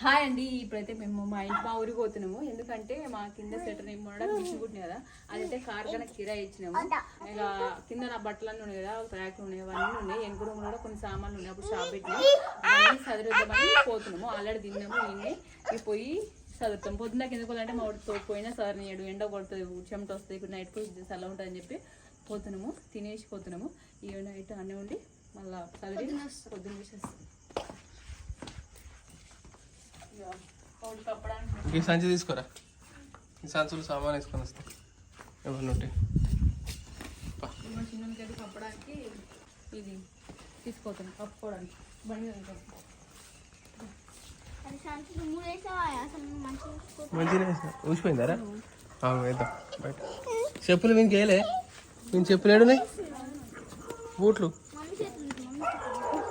Hi అండి. ఇప్పుడైతే మేము మా ఇంటి మా ఊరికి పోతున్నాము. ఎందుకంటే మా కింద స్వెటర్ మొన్న మిషన్ కుట్టినాయి కదా అదైతే కార్ఖాన కిరాయి ఇచ్చినాము. ఇక కింద నా బట్టలన్నీ ఉన్నాయి కదా ట్రాక్లు ఉన్నాయి అవన్నీ ఉన్నాయి. వెనుక రూమ్ కూడా కొన్ని సామాన్లు ఉన్నాయి. అప్పుడు షాప్ పెట్టినాం. అవన్నీ చదివిద్దామని పోతున్నాము. ఆల్రెడీ తిన్నాము నిన్నే. ఇవి పోయి చదువుతాం పొద్దున్న కిందకు పోవాలంటే మా వాడితో పోయినా సార్ నేడు ఎండ కొడుతుంది చెమట వస్తుంది. ఇప్పుడు నైట్ పోయి చల్ల ఉంటుందని చెప్పి పోతున్నాము. తినేసి పోతున్నాము. ఈ నైట్ అన్నీ ఉండి మళ్ళీ చదివి పొద్దున్న వేసేస్తాం ఇక పౌడర్ కప్పడానికి ఇంక ఈ సంచి తీసుకోరా? ఈ సంచులు సామాన్ వేసుకొని వస్తాం. ఎవరిని ఉంటే కప్పడానికి ఇది తీసుకోతాను కప్పుకోవడానికి. మంచిగా ఊసిపోయిందారా? అవును వేద్దాం బయట. చెప్పులు వీనికి వేయలే బూట్లు. చేతులు ఉంది, మమ్మీ చేతులు.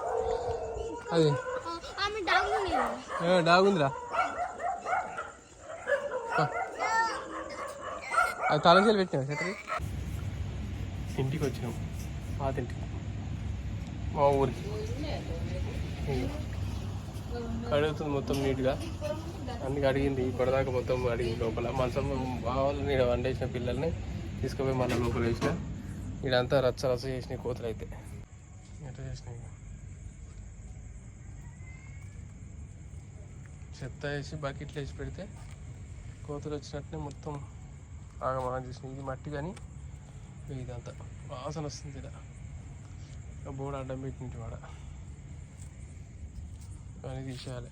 అది ఆ, ఆమె డాగ్ ఉంది కదా. ఏ, డాగుందిరా. అది తాళంచేలు పెట్టినా సెటర్? ఇంటికి వచ్చినాం పాత ఇంటికి. మా ఊరికి. కడుగుతుంది మొత్తం నీట్గా. అన్ని కడిగింది ఇప్పటిదాకా మొత్తం అడిగింది లోపల. మంచం బావాలి నేను వండేసిన పిల్లల్ని తీసుకుపోయి మళ్ళీ లోపల వేసిన. ఇదంతా రచ్చ రచ్చ చేసినాయి కోతలు అయితే ఎట్లా చేసినాయి? చెత్త వేసి బకెట్లు వేసి పెడితే కోతులు వచ్చినట్టునే మొత్తం ఆగమాగం చేసినాయి. ఇది మట్టి కానీ ఇదంతా. వాసన వస్తుంది ఇక్కడ. బోర్డు అడ్డం పెట్టింటి వాడ. కానీ తీసేయాలి.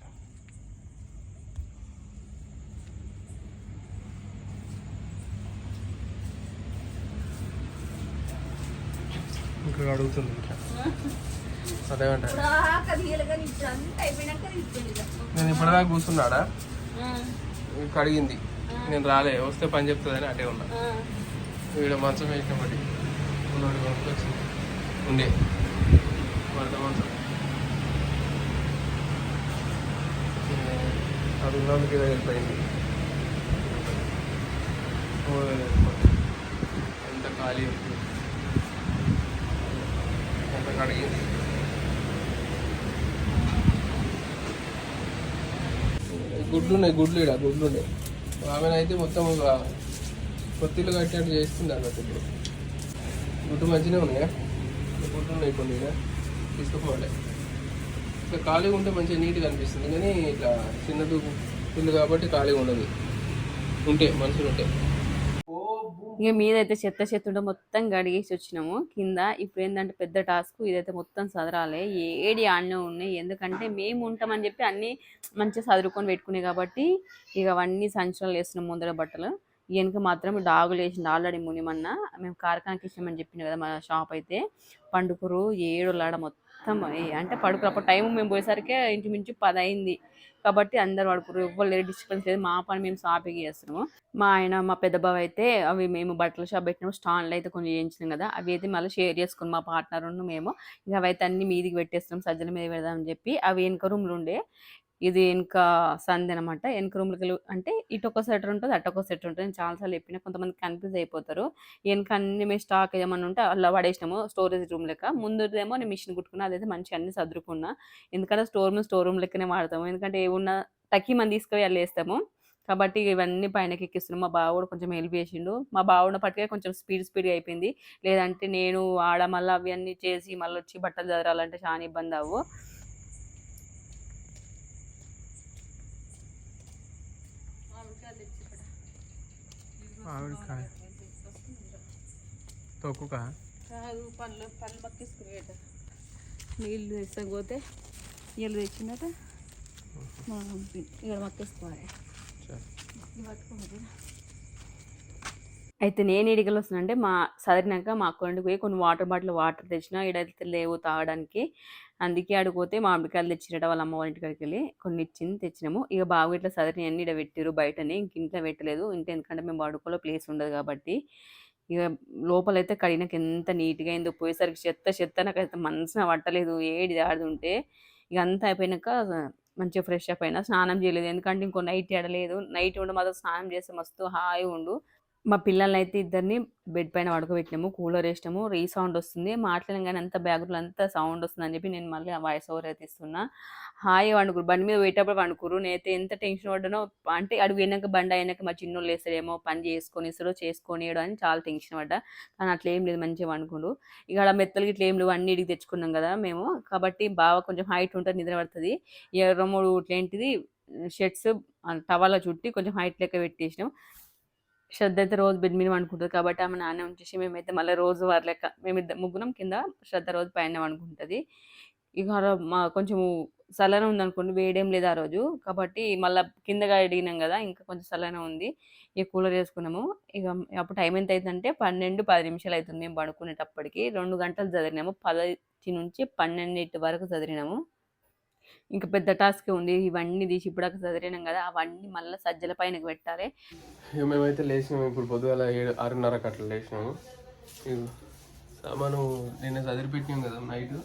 ఇంకా అడుగుతుంది. ఇంకా అదేమంటే నేను ఇప్పటిదాకా కూర్చున్నాడా ఇవి కడిగింది నేను రాలే వస్తే పని చెప్తుందని అటే ఉన్నా వీడు మంచం వేసిన బట్టి ఉన్నోడి కొనుక్కొచ్చింది ఉండే పడత మంచం అది ఉన్నోడికి వెళ్ళిపోయింది మూడు వేలు వెళ్ళిపోయింది. ఎంత ఖాళీ ఉంది ఎంత కడిగింది గుడ్లు ఉన్నాయి గుడ్లు ఇక్కడ గుడ్లు ఉన్నాయి ఆమెనైతే మొత్తం ఒక కొత్తిల్లు కట్టినట్టు చేస్తుంది అన్నట్టు ఇప్పుడు. గుడ్డు మంచిగా ఉన్నాయా? గుడ్లు ఉన్నాయి కొన్ని తీసుకుపోవాలి. ఇట్లా ఖాళీగా ఉంటే మంచిగా నీట్గా అనిపిస్తుంది. కానీ ఇట్లా చిన్నది పిల్లు కాబట్టి ఖాళీగా ఉండదు. ఉంటే మనుషులు ఉంటాయి ఇక మీదైతే చెత్త చెత్త ఉంటే మొత్తం గడిగేసి వచ్చినాము. కింద ఇప్పుడు ఏంటంటే పెద్ద టాస్క్ ఇదైతే మొత్తం చదరాలి ఏడి ఆడనే ఉన్నాయి. ఎందుకంటే మేము ఉంటామని చెప్పి అన్ని మంచిగా చదువుకొని పెట్టుకున్నాయి కాబట్టి ఇక అవన్నీ సంచులు వేస్తున్నాం ముందర బట్టలు. ఈయనకి మాత్రం డాగులు వేసింది ఆల్రెడీ మునిమన్న మేము కార్ఖానకి ఇచ్చామని చెప్పిన కదా మా షాప్ అయితే. పండుకురు ఏడు లాడ మొత్తం అంటే పడుకురు. అప్పుడు టైం మేము పోయేసరికి ఇంచుమించు పది అయింది కాబట్టి అందరు వాడుకోరు ఎవ్వరు డిస్టర్బెన్స్ లేదు. మా పని మేము సాపిగా చేస్తున్నాము. మా ఆయన మా పెద్ద బావ అయితే అవి మేము బట్టల షాప్ పెట్టినప్పుడు స్టాండ్లు అయితే కొంచెం చేయించినాం కదా. అవి అయితే మళ్ళీ షేర్ చేసుకుని మా పార్ట్నర్ మేము ఇక అవి అయితే అన్ని మీదికి పెట్టేస్తున్నాం. సజ్జల మీద పెడదామని చెప్పి అవి వెనక రూమ్లు ఉండే. ఇది వెనుక సంధి అనమాట వెనుక రూమ్లకి అంటే ఇటు ఒక సెటర్ ఉంటుంది అటు ఒక సెటర్ ఉంటుంది. నేను చాలాసార్లు చెప్పిన కొంతమంది కన్ఫ్యూజ్ అయిపోతారు. వెనుక అన్ని మేము స్టాక్ ఏమన్నా ఉంటే అలా పడేసినాము స్టోరేజ్ రూమ్ లెక్క. ముందుదేమో నేను మిషన్ కుట్టుకున్నా అదైతే మంచిగా అన్ని సర్దుకున్నా. ఎందుకంటే స్టోర్ రూమ్ స్టోర్ రూమ్ లెక్కనే వాడతాము. ఎందుకంటే ఏమున్నా తక్కి మంది తీసుకుపోయి అల్లు వేస్తాము. కాబట్టి ఇవన్నీ పైనకి ఎక్కిస్తున్నాం. మా బావుడు కూడా కొంచెం హెల్ప్ చేసిండు. మా బావున్న పట్టుకే కొంచెం స్పీడ్ స్పీడ్గా అయిపోయింది. లేదంటే నేను ఆడ మళ్ళీ అవన్నీ చేసి మళ్ళీ వచ్చి బట్టలు చదరాలంటే చాలా ఇబ్బంది అవ్వు. ఆవిడకాయ తొక్కుక కాదు పళ్ళు పళ్ళు మక్కిసుకునేట నీళ్ళు తెచ్చకపోతే నీళ్ళు తెచ్చినట ఇక్కడ మక్కేసుకోవాలి అయితే నేను ఇడిగలు వస్తున్నానంటే మా చదివినాక మా అక్కడికి పోయి కొన్ని వాటర్ బాటిల్ వాటర్ తెచ్చిన ఇడైతే లేవు తాగడానికి. అందుకే ఆడిపోతే మామిడికాయలు తెచ్చిరట వాళ్ళ అమ్మ వాళ్ళ ఇంటికి వెళ్ళి కొన్ని ఇచ్చింది తెచ్చినాము. ఇక బాగా ఇట్లా సదరిని అన్ని ఇక్కడ పెట్టారు బయటనే ఇంక ఇంట్లో పెట్టలేదు. ఇంకా ఎందుకంటే మేము పడుకోలో ప్లేస్ ఉండదు కాబట్టి. ఇక లోపలైతే కడిగినాక ఎంత నీట్గా అయిందో పోయేసరికి చెత్త చెత్త నాకైతే మనసున పట్టలేదు. ఏడి ఆడి ఉంటే ఇక అంతా అయిపోయినాక మంచిగా ఫ్రెష్ అప్ అయినా స్నానం చేయలేదు. ఎందుకంటే ఇంకో నైట్ ఎడలేదు నైట్ ఉండి మాత్రం స్నానం చేస్తే మస్తు హాయి ఉండు. మా పిల్లల్ని అయితే ఇద్దరిని బెడ్ పైన పడుకోబెట్టినాము కూలర్ వేసినాము. రీ సౌండ్ వస్తుంది. మాట్లాడడం కానీ అంత బ్యాక్గ్రౌండ్ అంతా సౌండ్ వస్తుంది అని చెప్పి నేను మళ్ళీ ఆ వాయిస్ ఓవర్ అయితే ఇస్తున్నా. హాయ్ వండుకురు. బండి మీద పోయేటప్పుడు వండుకురు. నేనైతే ఎంత టెన్షన్ పడ్డానో అంటే అడుగు వెనక బండి అయినాక మా చిన్నోళ్ళు వేస్తాడేమో పని చేసుకొని ఇస్తాడో చేసుకొని అని చాలా టెన్షన్ పడ్డా. కానీ అట్లా ఏం లేదు. మంచిగా వండుకుండు. ఇక ఆడ మెత్తలు ఇట్లా ఏం లేవు. అన్ని ఇడికి తెచ్చుకున్నాం కదా మేము. కాబట్టి బాగా కొంచెం హైట్ ఉంటుంది నిద్ర పడుతుంది. ఇక రెండు మూడు ఇట్లేంటిది షర్ట్స్ టవాలో చుట్టి కొంచెం హైట్ లెక్క పెట్టేసినాం. శ్రద్ధ అయితే రోజు బెడ్ మీద వండుకుంటుంది కాబట్టి ఆమె నాన్న ఉంచేసి మేమైతే మళ్ళీ రోజు వారి లెక్క మేము ఇద్దరు ముగ్గురం కింద శ్రద్ధ రోజు పైన వండుకుంటుంది. ఇక మా కొంచెం చల్లనే ఉంది అనుకోండి వేడేం లేదు ఆ రోజు. కాబట్టి మళ్ళీ కిందగా అడిగినాం కదా ఇంకా కొంచెం చల్లనే ఉంది. ఇక కూలర్ వేసుకున్నాము. ఇక అప్పుడు టైం ఎంత అవుతుందంటే పన్నెండు పది నిమిషాలు అవుతుంది మేము పడుకునేటప్పటికి. రెండు గంటలు చదివినాము. పది నుంచి పన్నెండింటి వరకు చదివినాము. ఇంకా పెద్ద టాస్క్ ఉంది. ఇవన్నీ తీసి ఇప్పుడు చదివినాం కదా అవన్నీ మళ్ళీ సజ్జల పైన పెట్టాలి. మేమైతే లేచినాము ఇప్పుడు పొద్దుగాల ఏడు ఆరున్నరకు అట్లా లేచినాము. ఇక సామాను నిన్న చదివి పెట్టినాం కదా నైట్.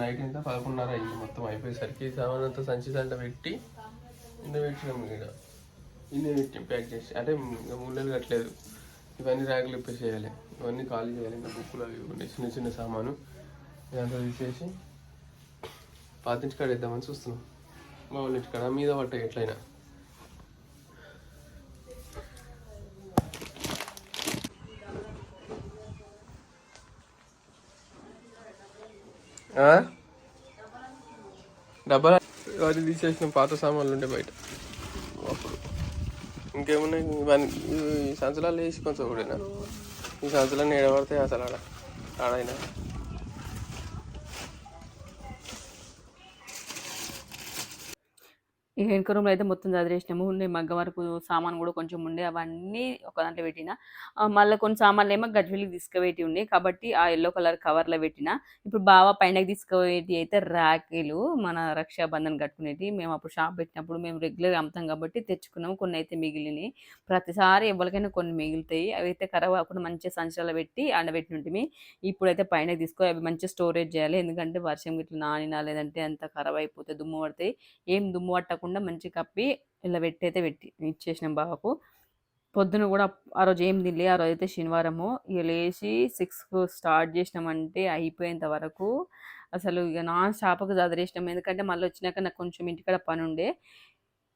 నైట్ ఎంత పదకొండున్నర అయింది మొత్తం అయిపోయేసరికి. సామాన్ అంతా సంచి సంట పెట్టి నిన్న పెట్టినాం ఇక్కడ నిన్న పెట్టి ప్యాక్ చేసి. అంటే ఇంకా ముళ్ళలు కట్టలేదు. ఇవన్నీ ర్యాకులు ఇప్పేసేయాలి. ఇవన్నీ ఖాళీ చేయాలి. ఇంకా బుక్కులు అవి చిన్న చిన్న సామాను. ఇదంతా తీసేసి పాతించి కాడ వేద్దామని చూస్తున్నాం. మా వాళ్ళ ఇంటి కాడ మీద పట్ట ఎట్లయినా. డబ్బా డబ్బాలు అది తీసేసిన పాత సామాన్లు ఉండే బయట. అప్పుడు. ఇంకేమున్నాయి? ఇవన్నీ ఈ సంచులాలు వేసి కొంచెం కూడా ఈ సంచులన్నీ ఎడబడతాయి అసలు ఆడ ఆడైనా. ఈ వెనుక రూమ్లో అయితే మొత్తం చదివేసినాము. ఉండే మగ్గ వరకు సామాన్ కూడా కొంచెం ఉండే అవన్నీ ఒక దాంట్లో పెట్టిన. మళ్ళీ కొన్ని సామాన్లు ఏమో గజ్వెల్కి తీసుకుపెట్టి ఉండే కాబట్టి ఆ ఎల్లో కలర్ కవర్లో పెట్టిన. ఇప్పుడు బాగా పైనకి తీసుకుపోయేటి అయితే ర్యాకులు మన రక్షాబంధన్ కట్టుకునేటి. మేము అప్పుడు షాప్ పెట్టినప్పుడు మేము రెగ్యులర్గా అమ్ముతాం కాబట్టి తెచ్చుకున్నాము. కొన్ని అయితే మిగిలినాయి. ప్రతిసారి ఎవరికైనా కొన్ని మిగులుతాయి. అవి అయితే ఖరాబ్ కాకుండా మంచిగా సంచులలో పెట్టి ఆడబెట్టి ఉంటుంది ఇప్పుడైతే పైన తీసుకో అవి మంచిగా స్టోరేజ్ చేయాలి. ఎందుకంటే వర్షం ఇట్లా నానినా లేదంటే అంత ఖరాబ్ అయిపోతే దుమ్ము పడతాయి. ఏం దుమ్ము పట్టకుండా మంచి కప్పి ఇలా పెట్టి అయితే పెట్టి ఇచ్చేసినాం బావకు. పొద్దున కూడా ఆ రోజు ఏం తినలే ఆ రోజు అయితే శనివారము. ఇక లేచి సిక్స్కు స్టార్ట్ చేసినామంటే అయిపోయేంత వరకు. అసలు ఇక నాన్ స్టాప్కి చదివేసినాం. ఎందుకంటే మళ్ళీ వచ్చినాక నాకు కొంచెం ఇంటికాడ పని ఉండే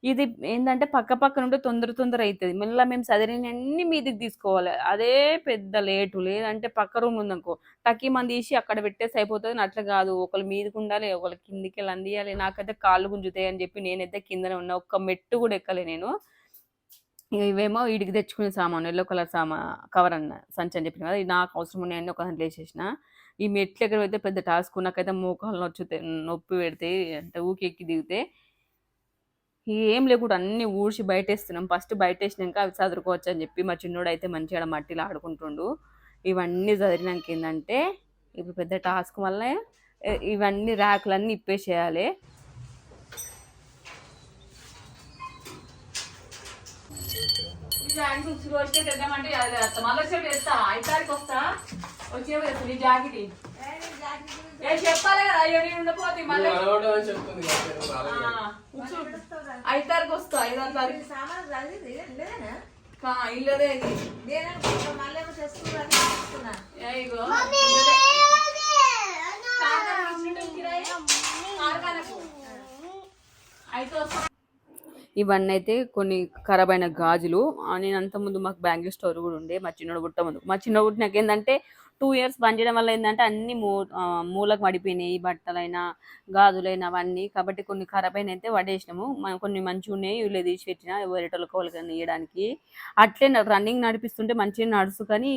ఇది ఏంటంటే పక్క పక్కన ఉంటే తొందర తొందర అవుతుంది మళ్ళీ మేము చదివినన్ని మీదికి తీసుకోవాలి. అదే పెద్ద లేటు. లేదంటే పక్క రూమ్ ఉందనుకో తక్కి మంది తీసి అక్కడ పెట్టేసి అయిపోతుంది. అట్లా కాదు. ఒకరు మీదకి ఉండాలి ఒకరు కిందికి వెళ్ళి అందియాలి. నాకైతే కాళ్ళు గుంజుతాయి అని చెప్పి నేనైతే కిందనే ఉన్నా. ఒక్క మెట్టు కూడా ఎక్కలే నేను. ఇవేమో వీడికి తెచ్చుకునే సామాను ఎల్లో కలర్ సామా కవర్ అన్న సంచి అని చెప్పిన కదా నాకు అవసరం ఉన్నాయని ఒక దాంట్లో వేసేసిన. ఈ మెట్లు ఎక్కడ పెద్ద టాస్క్ నాకైతే మోకాలు నొచ్చుతాయి నొప్పి పెడితే అంటే ఊకి ఎక్కి దిగితే ఏం లేకుండా అన్ని ఊడ్చి బయటేస్తున్నాం. ఫస్ట్ బయటేసినాక అవి చదువుకోవచ్చు అని చెప్పి మా చిన్నోడు అయితే మంచిగా మట్టిలో ఆడుకుంటుండు. ఇవన్నీ చదివినాక ఏంటంటే ఇప్పుడు పెద్ద టాస్క్ వల్ల ఇవన్నీ ర్యాకులన్నీ ఇప్పేసేయాలి. చెప్పాలి కదా ఐదు తారీఖు వస్తా. ఐదో నీ జాకెట్. చదివింది లేదేనా కా ఇల్లదే ఇది నేను మళ్ళీ ఏమో చేసుకున్నాను చేసుకున్నా ఏ ఇగో ఇవన్నీ అయితే కొన్ని ఖరాబ్ అయిన గాజులు నేను అంత ముందు మాకు బ్యాంగిల్ స్టోర్ కూడా ఉండే మా చిన్నోడు పుట్ట ముందు. మా చిన్నోడు ఏంటంటే టూ ఇయర్స్ పనిచేయడం వల్ల ఏంటంటే అన్ని మూ మూలకు పడిపోయినాయి బట్టలైనా గాజులైనా అవన్నీ. కాబట్టి కొన్ని ఖరాబ్ అయిన అయితే పడేసినాము. కొన్ని మంచిగా ఉన్నాయి వీళ్ళు తీసి పెట్టిన ఎవరిటోళ్ళకి వాళ్ళకి ఇవ్వడానికి అట్లే రన్నింగ్ నడిపిస్తుంటే మంచిగా నడుసు. కానీ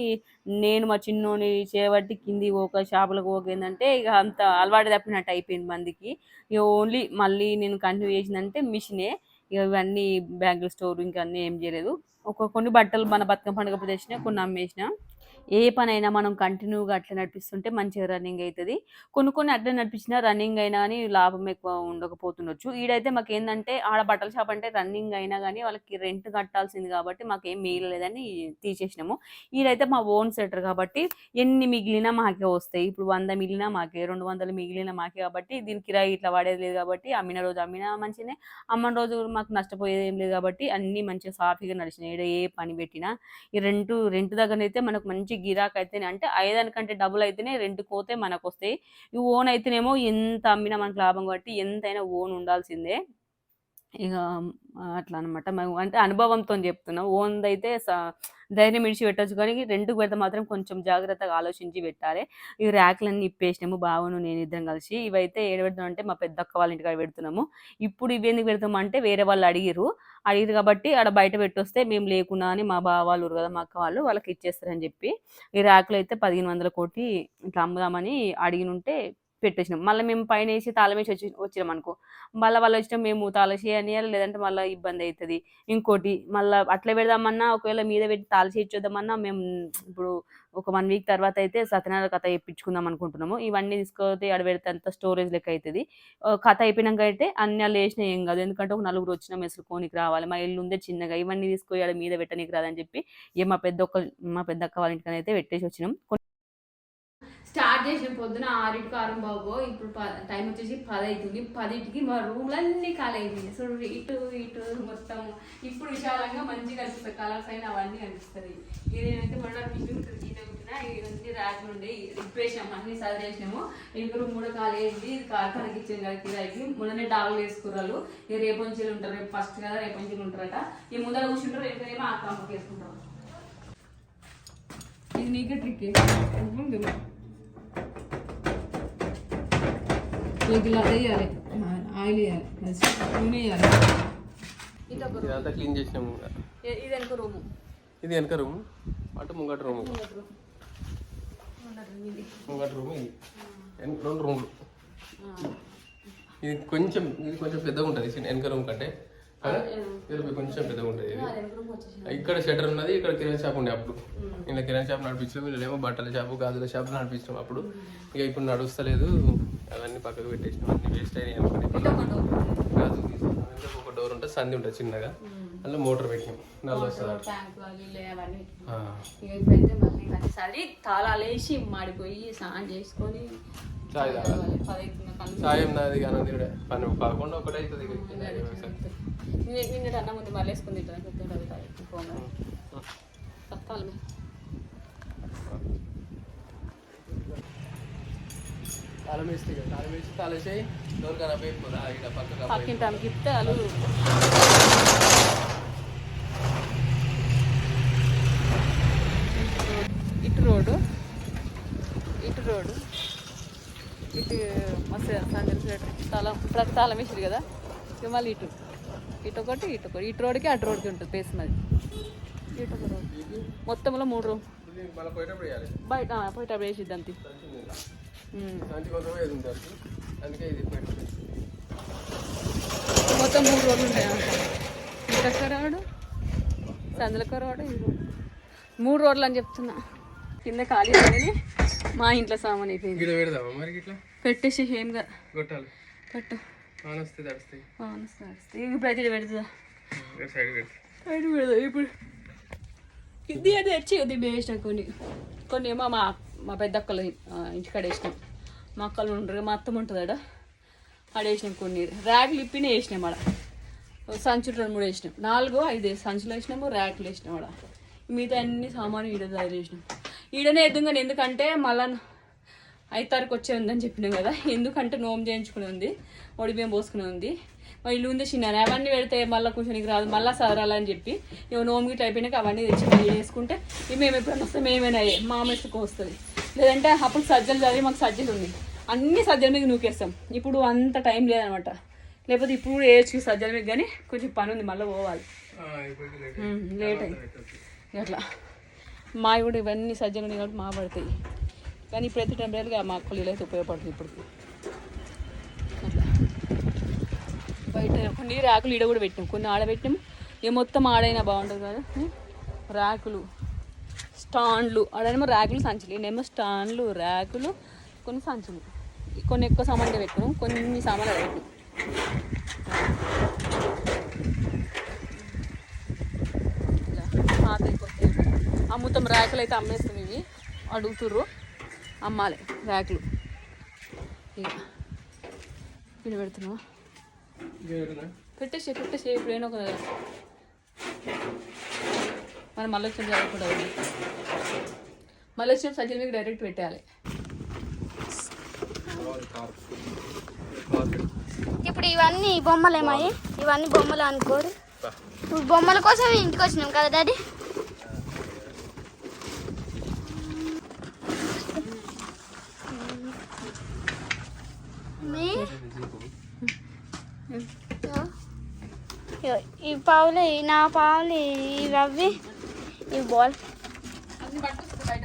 నేను మా చిన్నోని చేపట్టి కింది ఒక షాపులకు పోక ఏంటంటే ఇక అంత అలవాటు తప్పినట్టు అయిపోయింది మందికి. ఇక ఓన్లీ మళ్ళీ నేను కంటిన్యూ చేసిందంటే మిషనే. ఇక ఇవన్నీ బ్యాగుల స్టోర్ ఇంకా అన్నీ ఏం చేయలేదు. ఒక కొన్ని బట్టలు మన బతుకమ్మ పండుగ తెచ్చిన కొన్ని అమ్మేసిన. ఏ పనైనా మనం కంటిన్యూగా అట్లా నడిపిస్తుంటే మంచిగా రన్నింగ్ అవుతుంది కొన్ని కొన్ని అట్లా నడిపించినా రన్నింగ్ అయినా కానీ లాభం ఎక్కువ ఉండకపోతుండొచ్చు. ఈడైతే మాకు ఏంటంటే ఆడ బట్టల షాప్ అంటే రన్నింగ్ అయినా కానీ వాళ్ళకి రెంట్ కట్టాల్సింది కాబట్టి మాకు ఏం మిగలలేదని తీసేసినాము. ఈడైతే మా ఓన్ సెటర్ కాబట్టి ఎన్ని మిగిలినా మాకే వస్తాయి. ఇప్పుడు వంద మిగిలినా మాకే రెండు వందలు మిగిలిన మాకే కాబట్టి దీనికి కిరాయి ఇట్లా పడేది లేదు కాబట్టి అమ్మిన రోజు అమ్మినా మంచిగానే అమ్మని రోజు మాకు నష్టపోయేది ఏం లేదు కాబట్టి అన్ని మంచిగా సాఫీగా నడిచినాయి. ఈడ ఏ పని పెట్టినా ఈ రెంట్ రెంట్ దగ్గర అయితే మనకు మంచి గిరాక్ అయితేనే అంటే అయ్యేదానికంటే డబ్బులు అయితేనే రెంట్ పోతే మనకు వస్తాయి ఈ ఓన్ అయితేనేమో ఎంత అమ్మినా మనకు లాభం కాబట్టి ఎంతైనా ఓన్ ఉండాల్సిందే. ఇక అట్లా అనమాట మేము అంటే అనుభవంతో చెప్తున్నాం. ఓన్ అయితే ధైర్యం ఇడిచి పెట్టచ్చు కానీ రెండు పెడితే మాత్రం కొంచెం జాగ్రత్తగా ఆలోచించి పెట్టాలి. ఈ ర్యాక్లన్నీ ఇప్పేసినాము బావను నేను ఇద్దరం కలిసి. ఇవైతే ఏడ పెడతాం అంటే మా పెద్దక్క వాళ్ళ ఇంటికాడ పెడుతున్నాము. ఇప్పుడు ఇవి ఎందుకు పెడతామంటే వేరే వాళ్ళు అడిగిరు అడిగిరు కాబట్టి ఆడ బయట పెట్టొస్తే మేము లేకున్నా అని మా బావ వాళ్ళు కదా మా అక్క వాళ్ళు వాళ్ళకి ఇచ్చేస్తారని చెప్పి. ఈ ర్యాక్లు అయితే పదిహేను వందల కోటి ఇట్లా అమ్ముదామని అడిగినుంటే పెట్టేసినాం. మళ్ళీ మేము పైన వేసి తాళం వేసి వచ్చి వచ్చినాం అనుకో. మళ్ళీ వాళ్ళు వచ్చినా మేము తాళసి అనియాలి లేదంటే మళ్ళీ ఇబ్బంది అవుతుంది ఇంకోటి మళ్ళీ అట్లా పెడదామన్నా ఒకవేళ మీద పెట్టి తాళసి ఇచ్చేద్దామన్నా మేము ఇప్పుడు ఒక వన్ వీక్ తర్వాత అయితే సత్యనారాయణ కథ ఇప్పించుకుందాం అనుకుంటున్నాము. ఇవన్నీ తీసుకొని ఆడ పెడితే అంత స్టోరేజ్ లెక్క అవుతుంది కథ అయిపోయినాక అయితే అన్ని వాళ్ళు వేసినా ఏం కాదు. ఎందుకంటే ఒక నలుగురు వచ్చిన మెసులు కోనికి రావాలి. మా ఇల్లు ఉందే చిన్నగా ఇవన్నీ తీసుకొని ఆడ మీద పెట్టనీకి రాదని చెప్పి ఏ మా పెద్ద ఒక్క మా పెద్ద అక్క వాళ్ళ ఇంటికని అయితే పెట్టేసి వచ్చినాం. స్టార్ట్ చేసిన పొద్దున ఆరింటికి ఆరు బాబు. ఇప్పుడు టైం వచ్చేసి పది అవుతుంది పదింటికి మా రూమ్లు అన్ని ఖాళీ అయిపోయింది సో ఇటు ఇటు మొత్తం ఇప్పుడు విశాలంగా మంచిగా కనిపిస్తుంది కలర్స్ అయినా అవన్నీ కనిపిస్తుంది ఇదేంటంటే మన ఇవన్నీ ర్యాక్ నుండి ఇప్పేసాము అన్ని సరిచేసినాము ఇంక రూమ్ కూడా ఖాళీ అయింది. ఇది కార్ఖానకి ఇచ్చాను కదా కిరాయికి మొన్ననే డాగులు వేసుకుర్రాలు ఇక రేపు నుంచి ఉంటారు. రేపు ఫస్ట్ కదా రేపు నుంచి ఉంటారట. ఈ ముందర కూర్చుంటారు రేపు ఏమో ఆ అమ్మకి వేసుకుంటారు. ఇది నీకే ట్రిక్ ఇలా వేయాలి. ఆయిల్ వేయాలి. నూనె వేయాలి. ఇదంతా క్లీన్ చేసినాము ఇది వెనుక రూము. ఇది వెనక రూమ్. అటు ముంగట రూమ్ ముంగట రూమ్. ఇది. రెండు రూమ్లు. ఇది కొంచెం ఇది కొంచెం పెద్దగా ఉంటుంది. వెనక రూమ్ కంటే. కొంచెం పెద్దగా ఉంటుంది ఇక్కడ షట్టర్ ఉన్నది ఇక్కడ కిరాణా షాప్ ఉండే అప్పుడు. ఇలా కిరాణా షాప్ నడిపించాం వీళ్ళేమో బట్టల షాపు గాజుల షాప్ నడిపించాం అప్పుడు. ఇక ఇప్పుడు నడుస్తలేదు. అవన్నీ పక్కకు పెట్టేసినాం అన్ని వేస్ట్ అయినాయి అనుకోండి. గాజు తీసుకున్నాం ఒక డోర్ ఉంటుంది సంది ఉంటుంది చిన్నగా. అందులో మోటార్ పెట్టినాం నల్ల వస్తుంది. తాళాలు వేసి మాడిపోయి స్నానం చేసుకొని చాయ్ తాగాలి పదవుతున్న కళ్ళు సాయం నాది కానీ పని పదకొండు ఒకటి అవుతుంది నిన్న అన్నం ఉంది మళ్ళీ వేసుకుని తింటాను తాళం వేస్తే తాళం వేసి తాళేసి డోర్ ఇక్కడ పక్కింటి ఇటు రోడ్డు. ఇటు రోడ్డు. ప్రతి తాళం వేసారు కదా. ఇక మళ్ళీ ఇటు. ఇటు ఒకటి ఇటు ఒకటి. ఇటు రోడ్డుకి అటు రోడ్డుకి ఉంటుంది పేస్ మరి. ఇటు ఒక రోడ్. మొత్తంలో మూడు రూమ్ ఇది బయట పోయేటప్పుడు వేసిద్ది అంతే. ఇది మొత్తం మూడు రోజులు ఉంటాయి? ఇంకొక రోడ్డు సందులక రోడ్డు ఈ రోడ్డు మూడు రోడ్లు అని చెప్తున్నా. కింద ఖాళీ మా ఇంట్లో సామాన్ అయిపోయింది. పెట్టేసి ఏమిగా కొట్టాలి. పెట్టు. తడుస్తాయి. ఇప్పుడు అయితే పెడుతుందా సైడ్ బయట పెడదా ఇప్పుడు ఇది అయితే తెచ్చి ఇది వేసినాం కొన్ని. కొన్ని ఏమో మా మా పెద్ద అక్కలు ఇంటికాడ వేసినాం. మా అక్కలు ఉంటారు మా అత్తమ్మ ఉంటుంది ఆడ. ఆడ వేసినాం కొన్ని. ర్యాక్లు ఇప్పినే వేసినాం ఆడ. సంచులు రెండు మూడు వేసినాం. నాలుగు ఐదు సంచులు వేసినాము ర్యాక్లు వేసినాం ఆడ. మిగతా అన్ని సామాను ఈడ తయారు చేసినాం. ఈడనే ఎద్దుగానే ఎందుకంటే మళ్ళా ఐదు తారీఖు వచ్చే ఉందని చెప్పినాం కదా. ఎందుకంటే నోము చేయించుకుని ఉంది. ఒడి బియ్యం పోసుకుని ఉంది. మా ఇల్లు ఉంది చిన్న అవన్నీ పెడితే మళ్ళీ కూర్చొనికి రాదు. మళ్ళీ సదరాలని చెప్పి ఇక నోము గిట్ల అయిపోయినాక అవన్నీ తెచ్చి మళ్ళీ చేసుకుంటే ఇవి మేము ఎప్పుడైనా వస్తే మేమేనా మా మెస్తుకు వస్తుంది. లేదంటే అప్పుడు సజ్జలు చదివి మాకు సజ్జలు ఉంది అన్ని సజ్జల మీద నూకేస్తాం. ఇప్పుడు అంత టైం లేదనమాట. లేకపోతే ఇప్పుడు వేయచ్చు సజ్జల మీద కానీ కొంచెం పని ఉంది మళ్ళీ పోవాలి. లేట్ అయింది. అట్లా మావి కూడా ఇవన్నీ సజ్జలు ఉన్నాయి కాబట్టి మా పడతాయి. కానీ ఇప్పుడైతే టెంపరీగా మా అక్కలు అయితే ఉపయోగపడుతుంది ఇప్పుడు. బయట కొన్ని ర్యాకులు ఈడ కూడా పెట్టినాం. కొన్ని ఆడ ఏ మొత్తం ఆడైనా బాగుంటుంది కదా. రాకులు ర్యాకులు స్టాండ్లు. ఆడేమో ర్యాకులు సంచులు. ఈయనేమో స్టాండ్లు ర్యాకులు కొన్ని సంచులు. కొన్ని ఎక్కువ సామాన్లు పెట్టాము కొన్ని సామాన్లు అక్కడ పెట్టినాం. ఇలా అమ్ముతాం. ర్యాకులు అయితే అమ్మేస్తాం ఇవి. అడుగుతుర్రు. అమ్మాలి ర్యాకులు. ఇక. ఇది పెడుతున్నావా పెట్టేసి పెట్టేసి ఎప్పుడైనా ఒక మనం మళ్ళీ వచ్చిన చదవకుండా మళ్ళీ వచ్చిన సజ్జల మీకు డైరెక్ట్ పెట్టేయాలి. ఇప్పుడు ఇవన్నీ బొమ్మలేమాయి? ఇవన్నీ బొమ్మలు అనుకోరు ఇప్పుడు బొమ్మల కోసం ఇంటికి వచ్చినాం కదా డాడీ మీ ఇగో, ఈ పావులు ఈ నా పావులు ఇవి అవి ఇవి బాల్ అన్ని పట్టుకుంటే బయట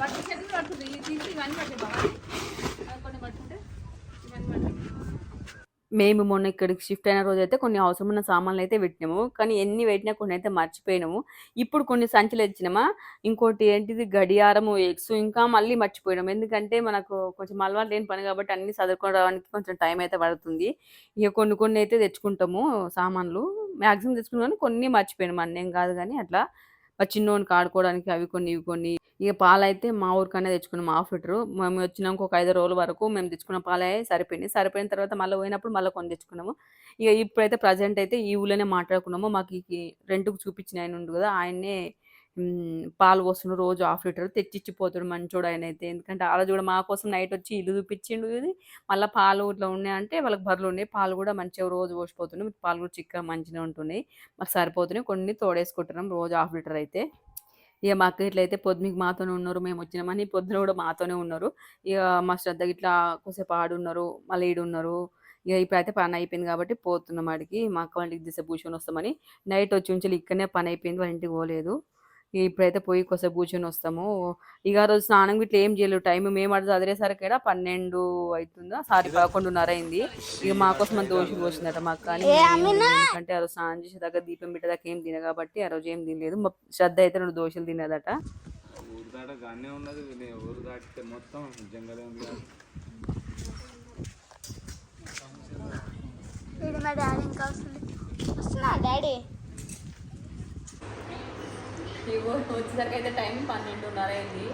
పట్టు చేతులు పట్టుకుంటే ఇవి తీసి ఇవన్నీ పట్టే బాగా కొన్ని పట్టుకుంటే ఇవన్నీ పట్టు మేము మొన్న ఇక్కడికి షిఫ్ట్ అయిన రోజు అయితే కొన్ని అవసరమైన సామాన్లు అయితే పెట్టినాము. కానీ ఎన్ని పెట్టినా కొన్ని అయితే మర్చిపోయినాము. ఇప్పుడు కొన్ని సంచులు ఇచ్చినామా. ఇంకోటి ఏంటిది? గడియారము ఎగ్స్ ఇంకా మళ్ళీ మర్చిపోయినాము. ఎందుకంటే మనకు కొంచెం అలవాటు లేని పని కాబట్టి అన్ని చదువుకోవడానికి కొంచెం టైం అయితే పడుతుంది. ఇక కొన్ని కొన్ని అయితే తెచ్చుకుంటాము సామాన్లు. మ్యాక్సిమం తెచ్చుకున్నాను కొన్ని మర్చిపోయినాము. అన్నేం కాదు కానీ అట్లా. మా చిన్నోనికి ఆడుకోవడానికి అవి కొన్ని ఇవి కొన్ని. ఇక పాలైతే మా ఊరికనే తెచ్చుకున్నాం హాఫ్ లీటరు మేము వచ్చినాక ఒక ఐదు రోజుల వరకు మేము తెచ్చుకున్న పాలే సరిపోయినాయి సరిపోయిన తర్వాత మళ్ళీ పోయినప్పుడు మళ్ళీ కొని తెచ్చుకున్నాము ఇక ఇప్పుడైతే ప్రజెంట్ అయితే ఈ ఊళ్ళోనే మాట్లాడుకున్నాము. మాకు ఈ రెంట్కి చూపించిన ఆయన ఉండు కదా ఆయన్నే పాలు పోస్తుండు రోజు హాఫ్ లీటర్ తెచ్చిచ్చిపోతాడు మంచోడు ఆయన అయితే. ఎందుకంటే అలా చూడ మా కోసం నైట్ వచ్చి ఇల్లు చూపించిండు ఇది. మళ్ళీ పాలు ఇట్లా ఉన్నాయంటే వాళ్ళకి బర్రెలు ఉన్నాయి పాలు కూడా మంచిగా రోజు పోసిపోతున్నాయి. పాలు కూడా చిక్కగా మంచిగా ఉంటున్నాయి. మాకు సరిపోతున్నాయి. కొన్ని తోడేసుకుంటున్నాం రోజు హాఫ్ లీటర్ అయితే. ఇక మాకు ఇట్లయితే పొద్దుకి మాతోనే ఉన్నారు మేము వచ్చినామని పొద్దున కూడా మాతోనే ఉన్నారు. ఇక మా శ్రద్ధ ఇట్లా కొద్దిసేపు ఆడున్నారు మళ్ళీ ఈడున్నారు. ఇక ఇప్పుడైతే పని అయిపోయింది కాబట్టి పోతున్నాం అడిగి మా అక్క వాళ్ళ ఇంటికి దిశ కూర్చొని వస్తామని. నైట్ వచ్చి ఉంచి ఇక్కడనే పని అయిపోయింది వాళ్ళ ఇంటికి పోలేదు. ఇప్పుడైతే పోయి కొద్దిసేపు కూర్చొని వస్తాము. ఇక ఆ రోజు స్నానం ఇట్లా ఏం చేయలేదు. టైం మేము అటు చదివేసరికి కూడా పన్నెండు అవుతుందా సారీ పదకొండున్నర అయింది. ఇక మా కోసం అంత దోషి పోసిందట మాకు. కానీ ఎందుకంటే ఆ రోజు స్నానం చేసే దగ్గర దీపం పెట్టేదాకా ఏం తిన కాబట్టి ఆ రోజు ఏం తినలేదు. మా శ్రద్ధ అయితే రెండు దోశలు తినేదట ఊరు దాట గానే ఉన్నది. నేను ఊరు దాటితే మొత్తం డాడీ ఇంకా వస్తుంది. వస్తున్నా డాడీ? ఇగో వచ్చేసరికి అయితే టైం పన్నెండున్నర అయింది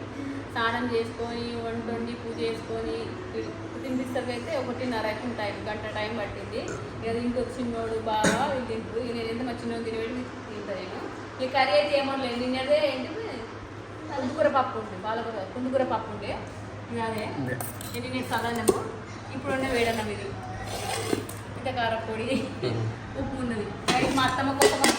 స్నానం చేసుకొని వంట వండి పూజ చేసుకొని తినిపిసరికి అయితే ఒకటిన్నర అవుతుంది టైం గంట టైం పట్టింది. ఇక ఇంకొక చిన్నోడు బాగా వీళ్ళు తింటారు ఇక నేను ఎంత మా చిన్నోడు తినబెట్టి తింటా నేను. ఈ కర్రీ అయితే ఏమనలేదు తినేదే ఏంటి కుందుకూర పప్పు ఉంటుంది పాలకూర కుందుకూర పప్పు ఉండే. ఇక అదే. ఇది నేను చదవలేము ఇప్పుడు ఉండే వేడన్నం ఇది. ఇంత కారపొడి ఉప్పు ఉన్నది. మా అత్తమ్మ కోసం.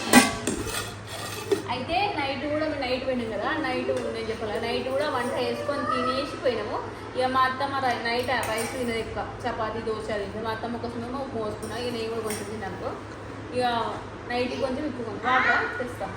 అయితే నైట్ కూడా మేము నైట్ పోయినాం కదా నైట్ నేను చెప్పాలి? నైట్ కూడా వంట వేసుకొని తినేసి పోయినాము. ఇక మా అత్తమ్మ రై- నైట్ రైస్ తినదు ఎక్కువ. చపాతీ దోశ తింది. మా అత్తమ్మ కోసం ఏమో ఉప్పు పోసుకున్నా ఇక నేను కూడా కొంచెం తిన్నాను ఇక నైట్ కొంచెం ఉప్పు కొంచెం. వాటర్ తెస్తాం.